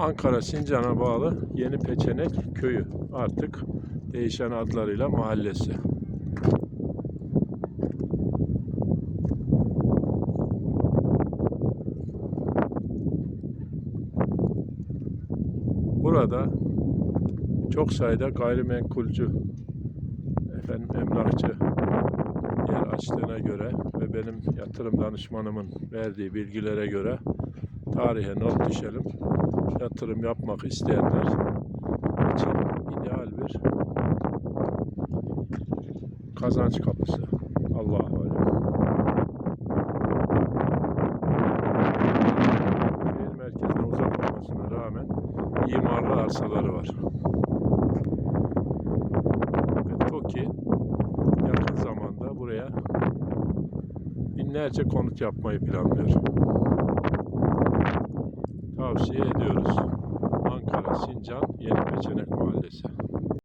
Ankara Sincan'a bağlı Yeni Peçenek köyü. Artık değişen adlarıyla mahallesi. Burada çok sayıda gayrimenkulcü efendim emlakçı yer açtığına göre ve benim yatırım danışmanımın verdiği bilgilere göre tarihe not düşelim. Yatırım yapmak isteyenler için ideal bir kazanç kapısı. Allah'a emanet. Şehir merkezine uzak olmasına rağmen imarlı arsaları var. Ve TOKİ yakın zamanda buraya binlerce konut yapmayı planlıyor. Tavsiye ediyoruz. Ankara Sincan Yeni Peçenek Mahallesi.